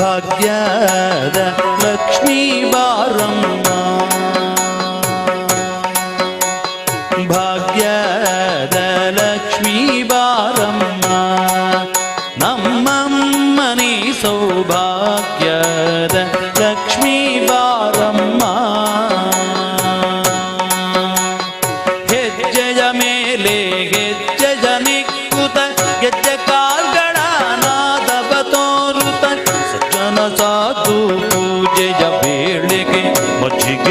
ಭಾಗ್ಯದ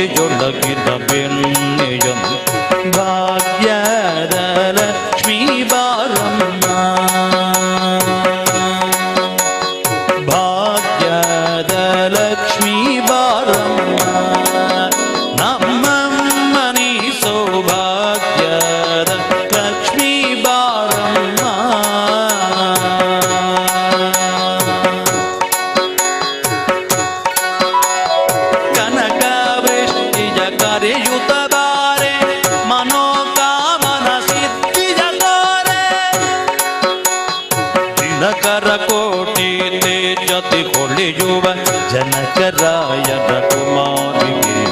que yo ವೃಷ್ಟಿಯ ಕರೆಯುತ್ತ ಬಾರೆ ಮನೋಕಾಮನ ಸಿದ್ಧಿಯ ತಾರೆ ದಿನಕರ ಕೋಟಿ ತೇಜತಿ ಹೊಳೆಯುವ ಜನಕರಾಯನ ಕುಮಾರಿಗೆ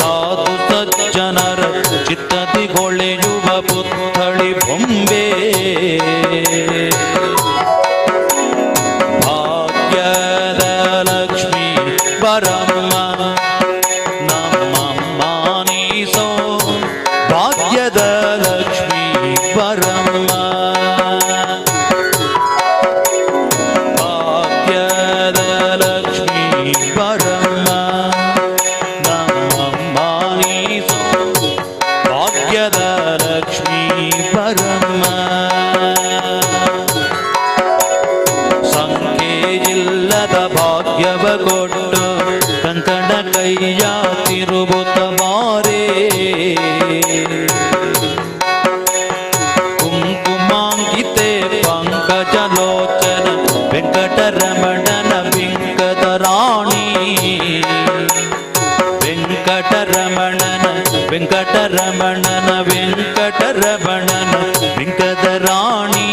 ಸಾಧು ಸಜ್ಜನರ ಚಿತ್ತದಿ ಹೊಳೆಯುವ ಪುತ್ಥಳಿ ಬೊಂಬೆ ಬರಮ್ಮ ನಮ್ಮ ಮಾನೀಸೋ ಭಾಗ್ಯದ ಲಕ್ಷ್ಮೀ ಪರಮ್ಮ ಭಾಗ್ಯದ ಲಕ್ಷ್ಮೀ ಪರಮ್ಮ ನಮ್ಮ ಮಾನೀಸೋ ಭಾಗ್ಯದ ಲಕ್ಷ್ಮೀ ಪರಮ್ಮ ಸಂಖ್ಯೆಯಿಲ್ಲದ ಭಾಗ್ಯವ ಕೊಟ್ಟು ஐயா திருபுத்தமாரே குங்குமாங்கித்தே பங்கஜலோச்சன வெங்கடரமணன வெங்கதராணி வெங்கடரமணன வெங்கடரமணன வெங்கடரமணன வெங்கதராணி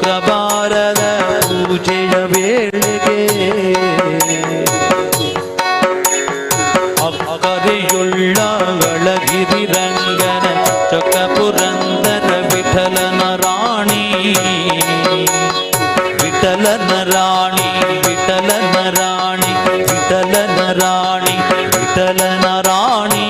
ಶುಕ್ರವಾರದ ಪೂಜೆಯ ವೇಳೆಗೆ ಅಕ್ಕರೆಯುಳ್ಳಗಳಗಿರಿ ರಂಗನ ಚೊಕ್ಕ ಪುರಂದರ ವಿಠಲನ ರಾಣಿ ವಿಠಲನ ರಾಣಿ ವಿಠಲನ ರಾಣಿ ವಿಠಲನ ರಾಣಿ ವಿಠಲನ ರಾಣಿ